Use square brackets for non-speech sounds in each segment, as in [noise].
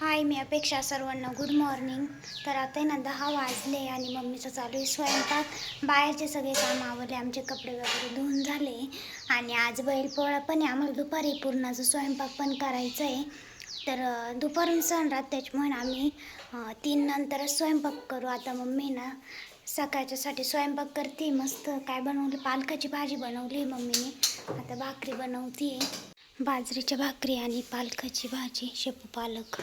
हाय मी अपेक्षा सर्वांना good morning तर आता आहे ना दहा वाजले आणि मम्मीचं चालू आहे स्वयंपाक. बाहेरचे सगळे काम आवरले आमचे कपडे वगैरे धुवून झाले. आणि आज बैलपोळा पण आहे. आम्हाला दुपारी पूर्णाचा स्वयंपाक पण करायचं आहे तर दुपारून सणरात त्याच्यामुळे आम्ही तीन नंतरच स्वयंपाक करू. आता मम्मी ना सकाळच्यासाठी स्वयंपाक करते. मस्त काय बनवलं? पालकाची भाजी बनवली मम्मीने. आता भाकरी बनवते बाजरीच्या भाकरी आणि पालकाची भाजी. शेपू पालक.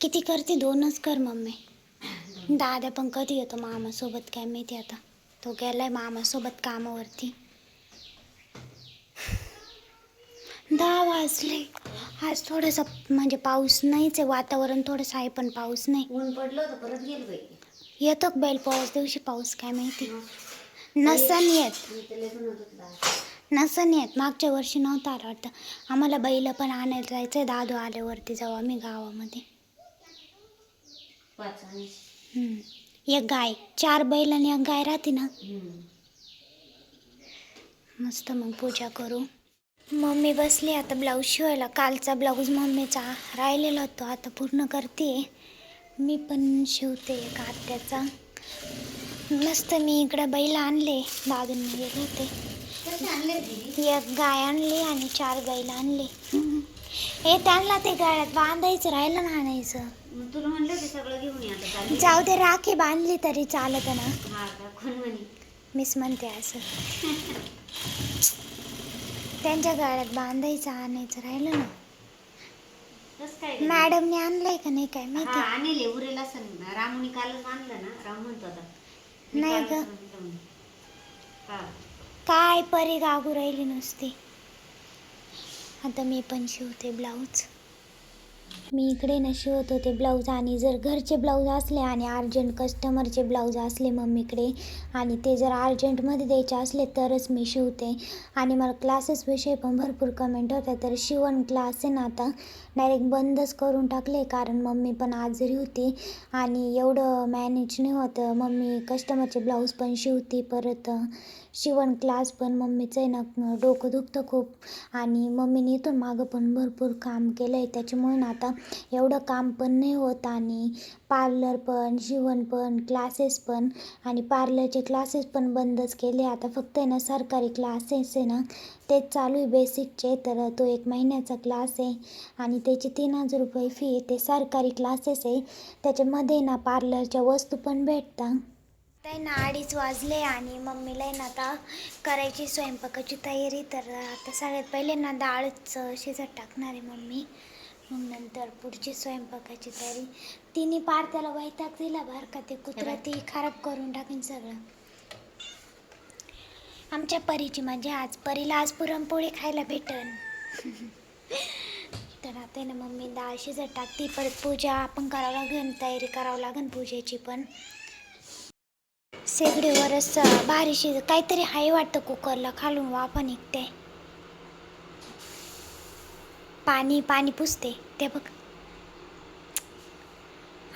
किती करते? दोनच कर मम्मी. दादा पण कधी येतो मामासोबत? काय माहिती आता. तो गेलाय मामासोबत कामावरती. दहा वाजले. आज थोडंसं म्हणजे पाऊस नाहीच आहे. वातावरण थोडंसं आहे पण पाऊस नाही. ऊन पडलं होतं परत गेलं बाई. येतो का बैल? पोळ्याच दिवशी पाऊस काय माहिती. नसन येत. मी तर लय म्हणत होते दादा. नसन येत. मागच्या वर्षी नव्हता आला वाटतं. आम्हाला बैल पण आणायला जायचं आहे दादू आल्यावरती जाऊ आम्ही गावामध्ये. पाच आणि हम्म. एक गाय चार बैल आणि एक गाय राहते ना? हम्म. मस्त मग पूजा करू. मम्मी बसली आता ब्लाऊज शिवायला. कालचा ब्लाऊज मम्मीचा राहिलेला होतो आता पूर्ण करते. मी पण शिवते एका आत्याचा. मस्त मी इकडं बैल आणले दादूंनी गेले होते कसे आणले दीदी एक गाय आणली आणि चार बैल आणले. हे त्यांना ते गाळ्यात बांधायचं राहिलं ना आणायचं. तुला म्हणलं होते सगळं घेऊन ये आता चालेल जाऊ दे राखी बांधली तरी चालत ना. हा का? कोण म्हणे? मीच म्हणते असं. त्यांच्या गाड्यात बांधायचं आणायचं राहिलं ना. कसं काय गं? मॅडमने आणलंय का नाही काय हा माहिती आणले उरेल असं रामूने कालच आणलं ना. राम म्हणतो आता. मी नाही कालच गं. म्हणे. हा. काय परी गागू राहिली नुसती. आता मी पण शिवते ब्लाऊज. मी इकडे ना शिवत होते ब्लाऊज आणि जर घरचे ब्लाऊज असले आणि अर्जंट कस्टमरचे ब्लाऊज असले मम्मीकडे आणि ते जर अर्जंटमध्ये द्यायचे असले तरच मी शिवते. आणि मला क्लासेसविषयी पण भरपूर कमेंट होत्या तर शिवण क्लास आहे ना आता. डायरेक्ट बंदच करून टाकले कारण मम्मी पण आजारी होती आणि एवढं मॅनेज नाही होतं. मम्मी कस्टमरचे ब्लाऊज पण शिवते परत. शिवण क्लास पण मम्मीचं आहे ना डोकं दुखतं खूप. आणि मम्मीने इथून मागं पण भरपूर काम केलं आहे त्याच्यामुळे ना आता एवढं काम पण नाही होत. आणि पार्लर पण शिवण पण क्लासेस पण. आणि पार्लरचे क्लासेस पण बंदच केले. आता फक्त आहे ना सरकारी क्लासेस आहे ना तेच चालू आहे बेसिकचे तर तो एक महिन्याचा क्लास आहे. आणि त्याची तीन हजार रुपये फी आहे. ते सरकारी क्लासेस आहे. त्याच्यामध्ये ना पार्लरच्या वस्तू पण भेटतात आहे ना अडीच वाजले आणि मम्मीला आहे ना आता करायची स्वयंपाकाची तयारी. तर आता सगळ्यात पहिले ना डाळच शिजत टाकणार आहे मम्मी. मग नंतर पुढची स्वयंपाकाची तयारी. तिने पार त्याला वैताग दिला बरं का ते कुत्रा ती खराब करून टाकेन सगळं. आमच्या परीची म्हणजे आज. परीला आज पुरणपोळी खायला भेटन. [laughs] तर आता ना मम्मी डाळ शिजत टाकते. परत पूजा आपण करावं लागेल तयारी करावं लागेल पूजेची पण. शेगडीवरच भारी शिज काहीतरी हाय वाटतं कुकरला. खालून वाफा निघते. पाणी पाणी पुसते. ते बघ.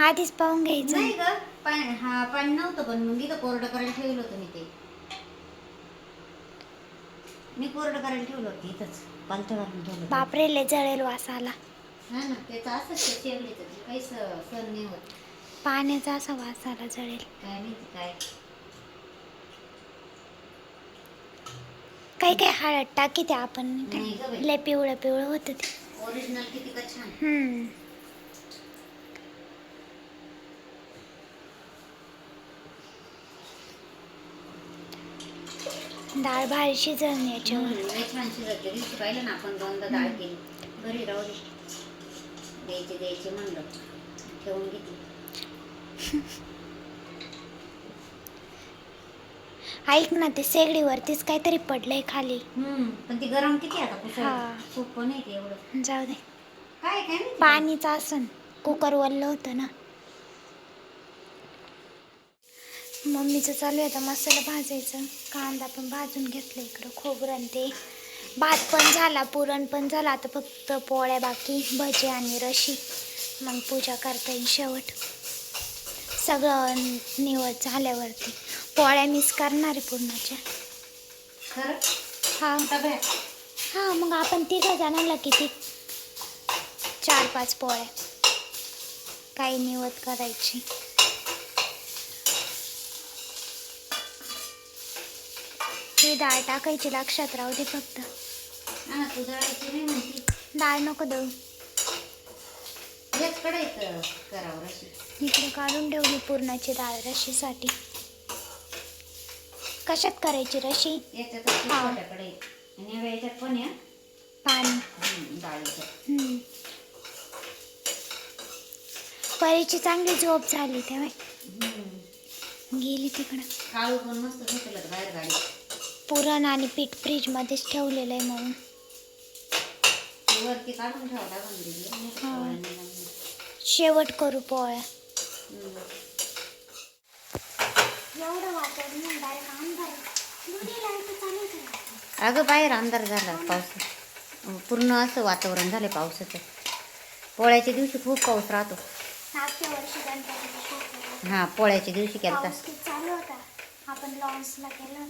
आधीच पाहून घ्यायचं. नाही ग. पाणी हा पाणी नव्हतं पण मग इथं कोरडं करायला ठेवलं होतं मी ते. मी कोरडं करायला ठेवलं होतं इथंच. पालथं घालून ठेवलं होतं. बापरे लय जळेल वास आला. हा ना त्याचं असंच ते शेगडीचं. ते काही स- सण नाही होत. पाण्याचा असा वास आला जळेल. काय माहिती काय. काही काही हळद टाकी ते आपण. लय पिवळं पिवळं होतं ते. ओरिजिनल किती का छान. हम्म. डाळ भारी शिजवून याच्यावर. हम्म, लय छान शिजत ते दिवशी पाहिलं ना आपण दोनदा डाळ केली. घरी राहू दे. द्यायचे द्यायचे म्हणलं. ठेवून घेतली [laughs] ऐक ना ते शेगडीवरतीच काहीतरी पडलंय खाली. हम्म, पण ती गरम किती आता? हा. कुठं सोपं नाही ते एवढं. जाऊ दे. काय काय माहिती? पाणीच असन कुकर वल्लं होतं ना. मम्मीचं चालू आहे आता मसाला भाजायचं. कांदा पण भाजून घेतला इकडं खोबरं आणि ते. भात पण झाला पुरण पण झाला. आता फक्त पोळ्या बाकी भजी आणि रशी. मग पूजा करता येईल शेवट. सगळं निवड झाल्यावरती. पोळ्या मिस करणार आहे पूर्णाच्या. हा. हा मग आपण तिघं जणांना किती? चार पाच पोळ्या. काही निवत करायची. ही डाळ टाकायची लक्षात राहू दे फक्त. हा तू डाळ नको देऊ. इकडे काढून ठेवली पुरणाची डाळ रशीसाठी. कशात करायची रशी? याच्यात हा. छोट्याकडे. आणि या याच्यात पण या. पाणी हम्म, डाळीचं. हम्म. परीची चांगली झोप झाली तेव्हा हम्म. गेली तिकडं. काळू पण मस्त झोपलं बाहेर गाडी. पुरण आणि पीठ फ्रीजमध्येच ठेवलेलं आहे म्हणून. ती वरती काढून लागून दिली. हा. शेवट करू पोळ्या. हम्म. एवढं वातावरण डायरेक्ट अंधार दुधी लाइट चालू आहे. अगं बाहेर अंधार झाला पाऊस. पूर्ण असं वातावरण झालं पावसाचं. पोळ्याच्या दिवशी खूप पाऊस राहतो. मागच्या वर्षी गणपतीचा शोध हा पोळ्याच्या दिवशी केला चालू होता. आपण लॉन्सला केलं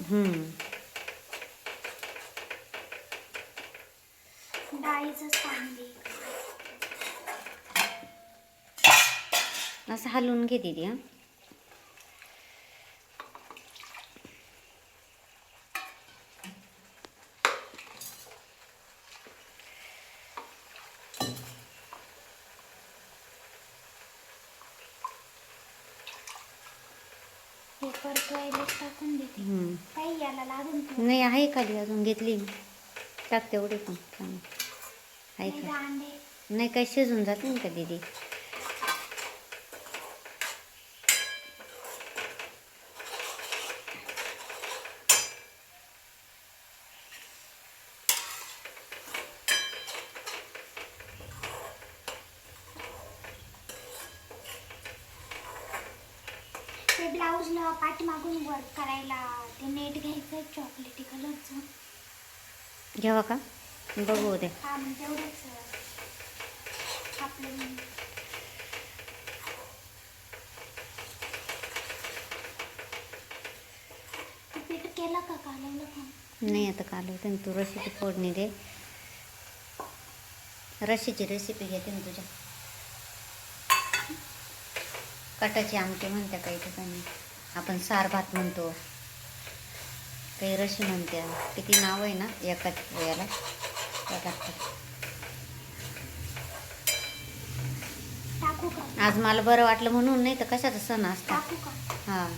असं हलवून घे दीदी हा हे. टाकून देते हम्म. काही याला लागून ठेव. नाही आहे खाली अजून घेतली मी टाक तेवढी पण चांगली. आहे नाही का अंडे नाही काय शिजून जाते ना का दीदी ते ब्लाऊजला पाठीमागून वर्क करायला ते नेट घ्यायचं चॉकलेटी कलरचं घ्यावा का? बघू उद्या. हा मग तेवढंच आपलं पीठ केलं का कालवलं नाही आता काल होते तू रशीची फोडणी दे. रशीची रेसिपी घेते ना तुझ्या. कटाची आमटी म्हणत्या काही ठिकाणी. आपण सार भात म्हणतो. काही रशी म्हणत्या. किती नाव आहे ना एकाच याला त्या टाकतात आज मला बरं वाटलं म्हणून नाही तर कशाचा सण असता? टाकू का? हां.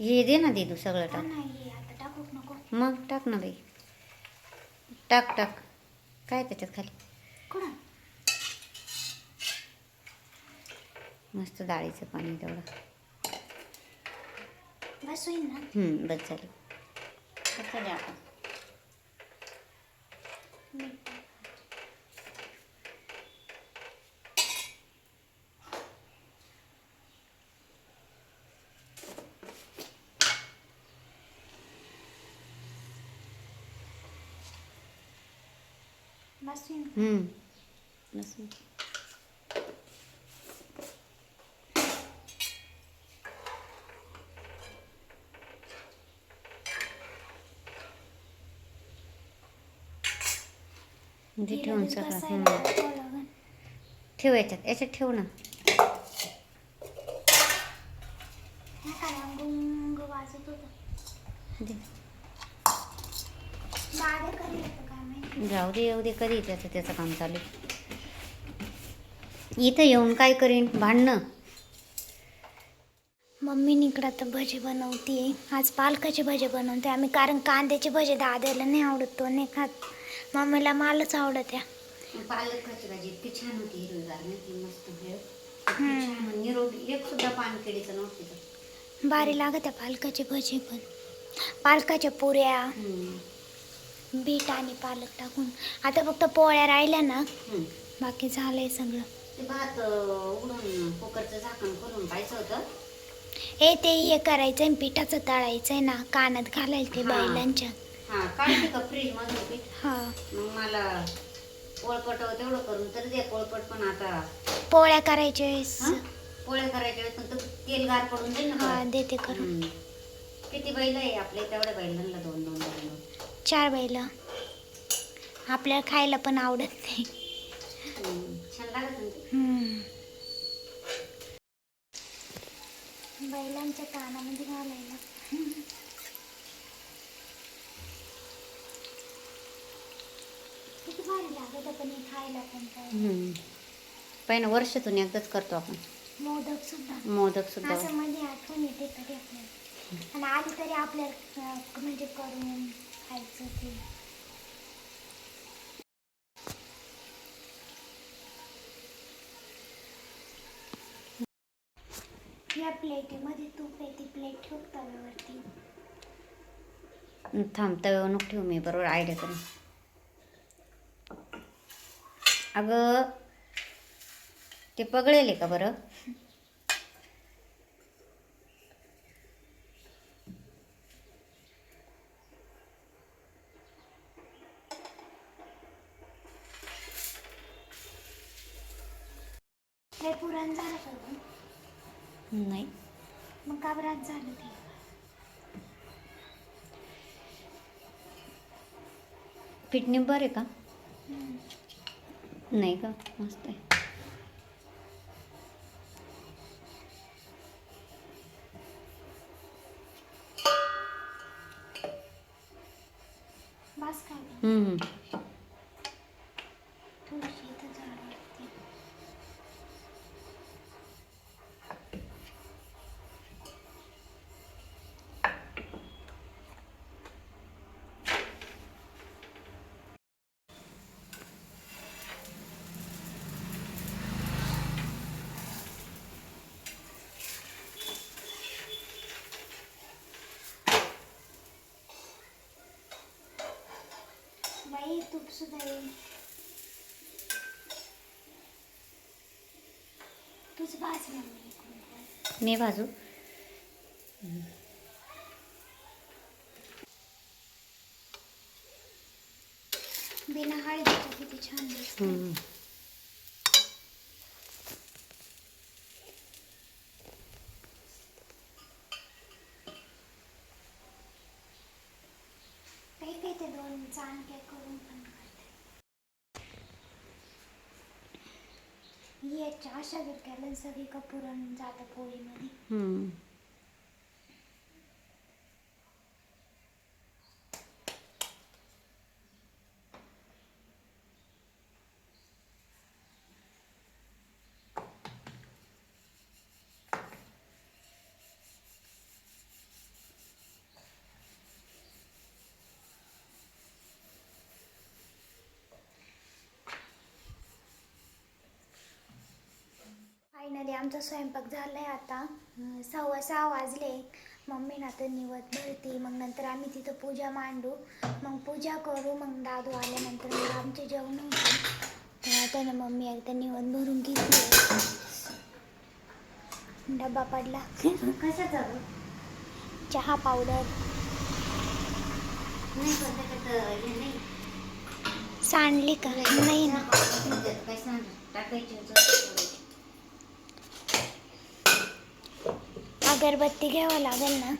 हे दे ना दीदू सगळं का टाक मग टाक ना बाई. टाक टाक काय त्याच्यात खाली? मस्त डाळीचं पाणी तेवढं. बस होईल ना? हम्म, बस झालं. आपण. बस म्हणजे ठेवून सगळं बसायला हम्म. टाकावं लागेल. ठेव याच्यात याच्यात ठेव ना एखादा गुंग वाजत होता दे. दादा करेल का काय माहिती जाऊ दे येऊ दे कधी त्याचं त्याचं काम चालू. इथं येऊन काय करीन भांडणं मम्मीने इकडं आता भजे बनवते आज पालकाचे भजे बनवते आम्ही कारण कांद्याचे भजे दाद्याला नाही आवडत तो नाही खात मम्मीला मालच आवडत या पालकाची भाजी इतकी छान होती हिरवीगार नाही ती मस्त भेळ हम्म. छान निरोगी एक सुद्धा पानकिडीचं नव्हती तर. भारी लागत पालकाचे भजे पण पालकाच्या पुऱ्या. बीट आणि पालक टाकून आता फक्त पोळ्या राहिल्या ना. बाकी झालंय सगळं ते भात अं, उघडून कुकरचं झाकण करून पाहिजे होतं हे ते हे करायचंय आणि पिठाचं तळायचंय ना कानात घालायला ते हा. बैलांच्या हा काढते का फ्रीज मधून पीठ हा मग मला पोळपट तेवढं करून तर दे पोळपट पण आता पोळ्या करायच्या वेळेस हं? पोळ्या करायच्या वेळेस पण तेल गार पडून दे ना हा परत. देते करून. किती बैल आहे आपले तेवढ्या बैलांना दोन दोन दोन दोन चार बैल. आपल्याला खायला पण आवडत नाही. बैलांच्या कानामध्ये घालायला. किती भारी लागत पण हे खायला पण काय हम्म. पहिलं वर्षातून एकदाच करतो आपण. मोदक सुद्धा. मोदक सुद्धा. असं मध्ये आठवण येते तरी आपल्याला. आणि आधी तरी आपल्याला अं, म्हणजे करून खायचं ते. या प्लेटीमध्ये तूप आहे ती प्लेट ठेव तव्यावरती. थांब तव्यावर नको ठेवू मी बरोबर आयडिया करून. अगं ते पगळेल का बरं? हे पुरण झालं का गं? नाही. मग का बरं झालं ते? निंबर आहे का? नाही का? मस्त आहे बस काय गं? हम्म, हम्म. थोडीशी इथं जाड वाटते बाई तूप सुद्धा येईल तुझं भाजलं मी भाजू बिना हळदीचं किती छान दिसतं. काही काही ते दोन चाणक्या करून पण करते याच्या अशा केलं सगळी कपुरण जातं पोळीमध्ये. फायनली आमचा स्वयंपाक झालाय आता. अं, सव्वा सहा वाजले. मम्मी ना तर निवत भरती. मग नंतर आम्ही तिथं पूजा मांडू. मग पूजा करू. मग दादू आल्यानंतर मग आमचे जेवण होते तर आता ना मम्मी एकदा निवत भरून घेतली. डब्बा पडला. कशाचा गं? चहा पावडर. हे नाही. सांडली का? नाही ना त्याच्यात काय सांग टाकायची होतं. अगरबत्ती घ्यावं लागेल ना?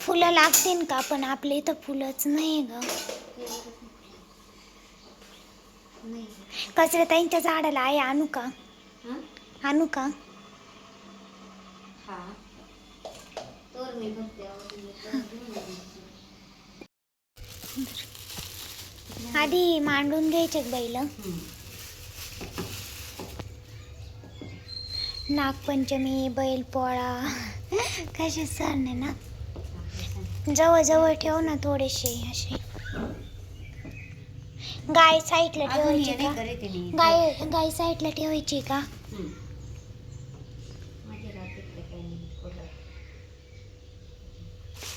फुलं लागतील का? पण आपल्या इथं फुलंच नाही ग. कचऱ्या ताईंच्या झाडाला आहे आणू का? आणू का हा आधी मांडून घ्यायचे बैल? नागपंचमी बैलपोळा. कसे आहे ना जवळ जवळ ठेव ना थोडेसे असे. गाय साईडला ठेवायची का? गाय गाय साईडला ठेवायची का?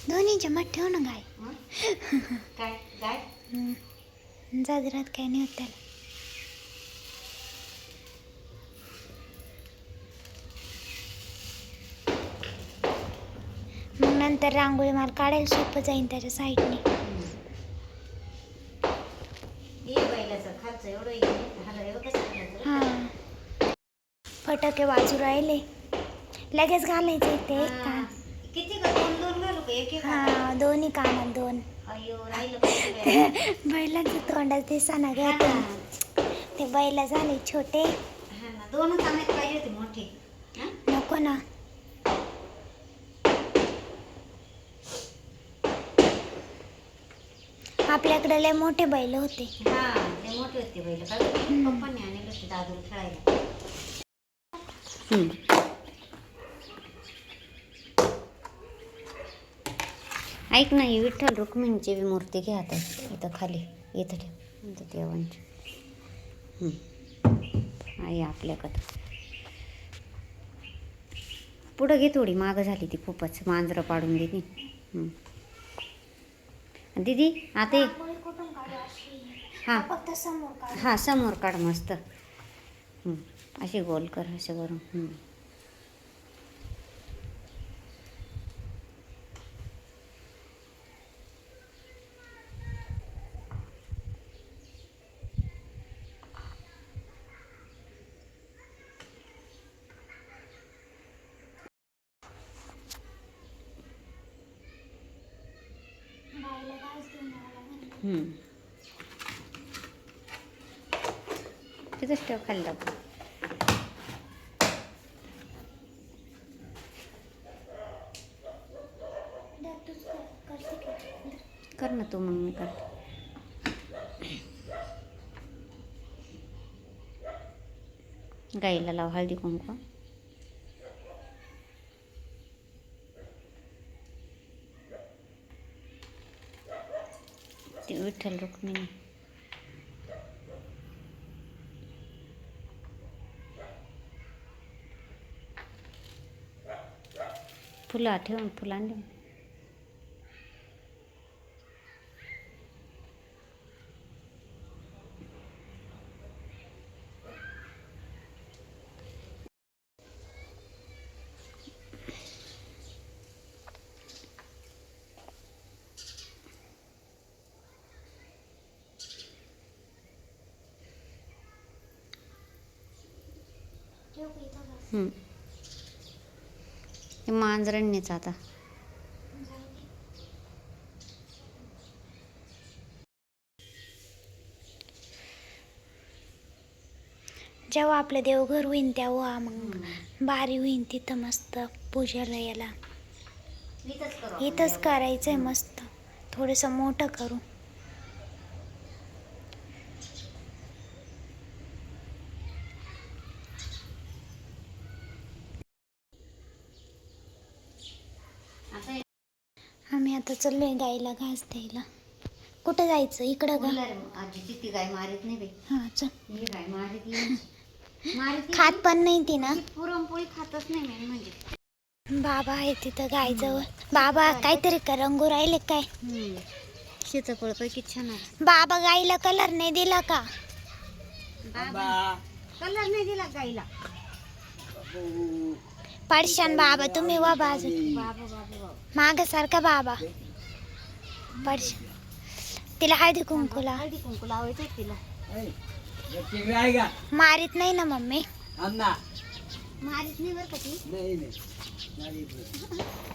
दोन्हीच्या मत ठेव ना गाय. जागरात काय? नाही होत त्याला. नंतर रांगोळी माल काढायला सोपं जाईन त्याच्या साईडने. हे कसं फटाके वाजू राहिले. लगेच घालायचे ते एक किती ग दोन दोन घालू का? एक एक हा दोन्ही कानात दोन. अय्यो राहिलं [laughs] बैलाचं तोंडात दिसाना घ्या ते. ते बैला झाले छोटे. हा ना दोनच आणायला पाहिजे होते मोठे. हा? नको ना. आपल्याकडे लय मोठे बैल होते. हा ते मोठे होते बैल. काय पप्पांनी आणले होते दादूला खेळायला. ऐक ना ही विठ्ठल रुक्मिणीची बी मूर्ती घ्या आता. इथं खाली इथं ठेव. इथं देवांची. हम्म. आहे आपल्याकडं. पुढं घे थोडी मागं झाली ती खूपच मांजरं पाडून गेली हम्म. दीदी आता हा. हा समोर काढ. मस्त. अशी गोल कर असे करून. तिथंच ठेव खाल्ला. कर ना तू मग मी कर गाईला लाव हळदी कुंकू. ते विठ्ठल रुक्मिणी फुलं ठेवून फुलांनी हं. हे मांजरांनीच आता. जेव्हा आपलं देवघर होईन तेव्हा मग बारी होईन तिथं मस्त पूजाला याला इथंच करायचंय मस्त. थोडंसं मोठं करू. आम्ही आता चाललोय गाईला घास द्यायला. कुठं जायचं? इकडं का? आजीची ती गाय मारित नाही बाई. हा चल. ही गाय मारित नाही मारित खात पण नाही ती ना. पुरणपोळी खातच नाही मेन म्हणजे. बाबा आहे तिथं गायजवळ बाबा काहीतरी का रंगू राहिले काय? सीताफळ किती छान आहे. बाबा गाईला कलर नाही दिला का? कलर नाही दिला गाईला. पडशान बाबा तुम्ही वा बाजू बाबा बाबा बाबा माग सारखा बाबा पडशान तिला हळदी कुंकुला हळदी कुंकू लावायचं आहे तिला आहे मारित नाही ना मम्मी मारित नाही बरं का ती नाही नाही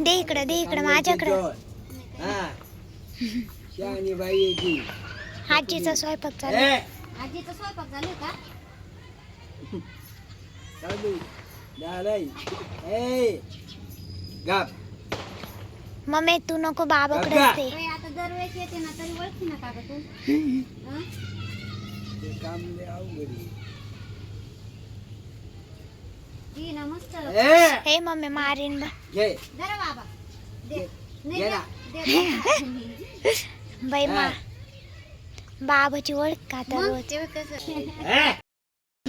दे इकडं दे इकडं माझ्याकडं हा आहे आजीचा स्वयंपाक चालू ए, आजीचा स्वयंपाक झाला का झालंय ए गाप। मम्मी तू नको बाबाकडे काका. दे बाई, आता दरवेळेस येते ना तरी ओळखी ना का गं तू. हं? ते काम लय अवघड आहे. ती ना मस्त ए! हे मम्मी मारीन बा. घे. जरा बाबा. दे. नाही घे दे. ना. दे, दे. [laughs] बाई मा. हा. बाबाची ओळख का आता मग? रोज? ते कसं? ए,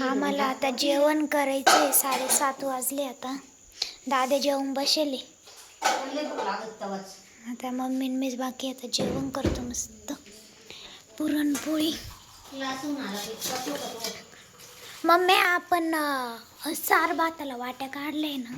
आम्हाला आता जेवण करायचे साडेसात वाजले आता. दादा जेवण बसेले. आता मम्मी मीच बाकी आता जेवण करतो मस्त. पुरणपोळी. मम्मी आपण सार भाताला वाट्या काढल्या ना.